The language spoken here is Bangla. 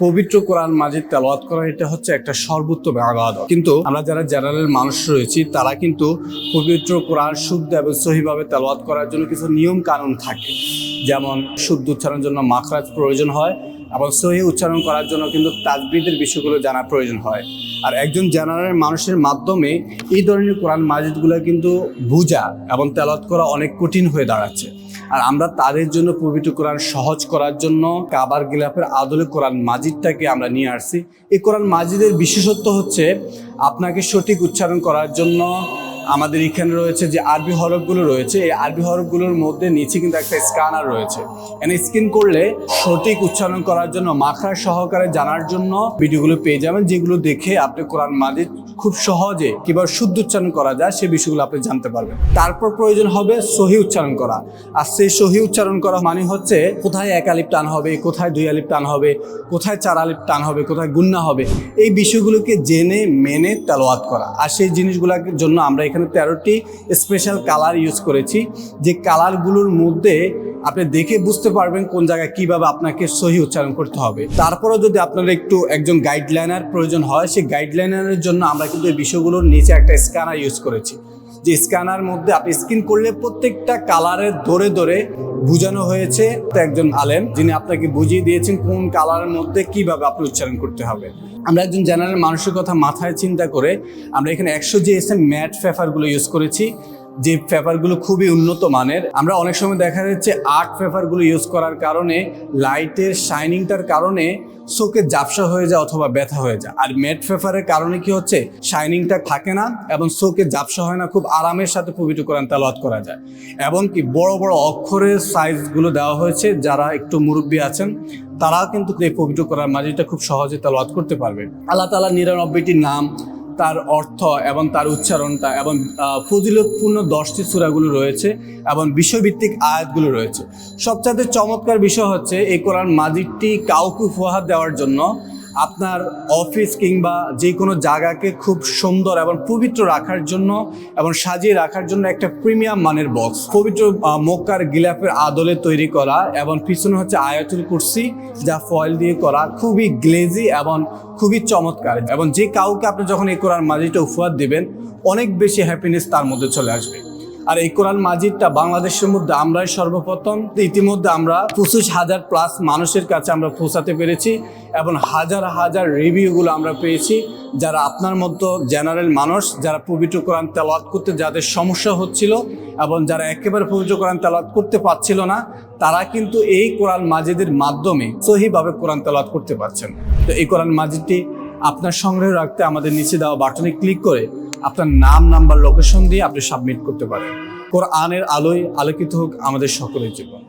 পবিত্র কোরআন মাজিদ তেলাওয়াত করা এটা হচ্ছে একটা সর্বোত্তম আবাদত। কিন্তু আমরা যারা জেনারেল মানুষ রয়েছি, তারা কিন্তু পবিত্র কোরআন শুদ্ধ এবং সহিভাবে তেলাওয়াত করার জন্য কিছু নিয়ম কানুন থাকে। যেমন শুদ্ধ উচ্চারণের জন্য মাখরাজ প্রয়োজন হয় এবং সহি উচ্চারণ করার জন্য কিন্তু তাজবিদের বিষয়গুলো জানা প্রয়োজন হয়। আর একজন জেনারেল মানুষের মাধ্যমে এই ধরনের কোরআন মাজিদগুলো কিন্তু বুঝা এবং তেলাওয়াত করা অনেক কঠিন হয়ে দাঁড়াচ্ছে। আর আমরা তাদের জন্য পবিত্র কোরআন সহজ করার জন্য কাবার গিলাফের আদলে কোরআন মাজিদটাকে আমরা নিয়ে আসছি। এই কোরআন মাজিদের বিশেষত্ব হচ্ছে আপনাকে সঠিক উচ্চারণ করার জন্য আমাদের এখানে রয়েছে যে আরবি হরফগুলো রয়েছে, এই আরবি হরফগুলোর মধ্যে নিচে কিন্তু একটা স্ক্যানার রয়েছে। এখানে স্ক্যান করলে সঠিক উচ্চারণ করার জন্য মাখার সহকারে জানার জন্য ভিডিওগুলো পেয়ে যাবেন, যেগুলো দেখে আপনি কোরআন মাজিদ খুব সহজে কীভাবে শুদ্ধ উচ্চারণ করা যায় সেই বিষয়গুলো আপনি জানতে পারবেন। তারপর প্রয়োজন হবে সহি উচ্চারণ করা। আর সেই সহি উচ্চারণ করা মানে হচ্ছে, কোথায় এক আলিপ টান হবে, কোথায় দুই আলিপ টান হবে, কোথায় চার আলিপ টান হবে, কোথায় গুন্না হবে, এই বিষয়গুলোকে জেনে, মেনে তেলোয়াত করা। আর সেই জিনিসগুলোর জন্য আমরা তেরোটি স্পেশাল কালার ইউজ করেছি। যে কালারগুলোর মধ্যে আপনি দেখে বুঝতে পারবেন কোন জায়গায় কীভাবে আপনাকে সহি উচ্চারণ করতে হবে। তারপরেও যদি আপনার একটু একজন গাইডলাইনার প্রয়োজন হয়, সেই গাইডলাইনারের জন্য আমরা কিন্তু এই বিষয়গুলোর নিচে একটা স্ক্যানার ইউজ করেছি। যে স্ক্যানার মধ্যে আপনি স্ক্রিন করলে প্রত্যেকটা কালারের ধরে ধরে বুঝানো হয়েছে একজন আলেম, যিনি আপনাকে বুঝিয়ে দিয়েছেন কোন কালারের মধ্যে কীভাবে আপনি উচ্চারণ করতে হবে। আমরা একজন জেনারেল মানুষের কথা মাথায় চিন্তা করে আমরা এখানে একশো যে এস এম ম্যাট ফেফারগুলো ইউজ করেছি। যে পেপারগুলো খুবই উন্নত মানের, আমরা অনেক সময় দেখা যাচ্ছে আর্ট পেপারগুলো ইউজ করার কারণে, লাইটের শাইনিংটার কারণে চোখে জাপসা হয়ে যায় অথবা ব্যথা হয়ে যায়। আর ম্যাট পেপারের কারণে কি হচ্ছে? শাইনিংটা থাকে না এবং চোখে জাপসা হয় না, খুব আরামের সাথে পবিত্র কোরআন তেলাওয়াত করা যায়। এবং কি বড় বড় অক্ষরের সাইজগুলো দেওয়া হয়েছে, যারা একটু মুরব্বী আছেন তারা কিন্তু এই পবিত্র কোরআন মাজিটা খুব সহজে তেলাওয়াত করতে পারবে। আল্লাহ তালা নিরানব্বইটি নাম তার অর্থ এবং তার উচ্চারণটা এবং ফজিলতপূর্ণ দশটি সুরাগুলো রয়েছে এবং বিষয়ভিত্তিক আয়াতগুলো রয়েছে। সবচাইতে চমৎকার বিষয় হচ্ছে, এই কোরআন মাজিদটি কাউকে উপহার দেওয়ার জন্য আপনার অফিস কিংবা যে কোনো জায়গাকে খুব সুন্দর এবং পবিত্র রাখার জন্য এবং সাজিয়ে রাখার জন্য একটা প্রিমিয়াম মানের বক্স পবিত্র মক্কার গিলাফের আদলে তৈরি করা এবং পিছনে হচ্ছে আয়াতুল কুরসি যা ফয়েল দিয়ে করা। খুবই গ্লেজি এবং খুবই চমৎকার এবং যে কাউকে আপনি যখন এই কোরআন মাজিদটা উপহার দিবেন, অনেক বেশি হ্যাপিনেস তার মধ্যে চলে আসবে। আর এই কোরআন মাজিদটা বাংলাদেশের মধ্যে আমরাই সর্বপ্রথম। ইতিমধ্যে আমরা পঁচিশ হাজার প্লাস মানুষের কাছে আমরা পৌঁছাতে পেরেছি এবং হাজার হাজার রিভিউগুলো আমরা পেয়েছি যারা আপনার মতো জেনারেল মানুষ, যারা পবিত্র কোরআন তেলাওয়াত করতে যাদের সমস্যা হচ্ছিল এবং যারা একেবারে পবিত্র কোরআন তেলাওয়াত করতে পারছিল না, তারা কিন্তু এই কোরআন মাজিদের মাধ্যমে সহিভাবে কোরআন তেলাওয়াত করতে পারছেন। তো এই কোরআন মাজিদটি আপনার সংগ্রহে রাখতে আমাদের নিচে দেওয়া বাটনে ক্লিক করে আপনার নাম, নাম্বার লোকেশন দিয়ে আপনি সাবমিট করতে পারেন। কোরআনের আলোয় আলোকিত হোক আমাদের সকলের জীবন।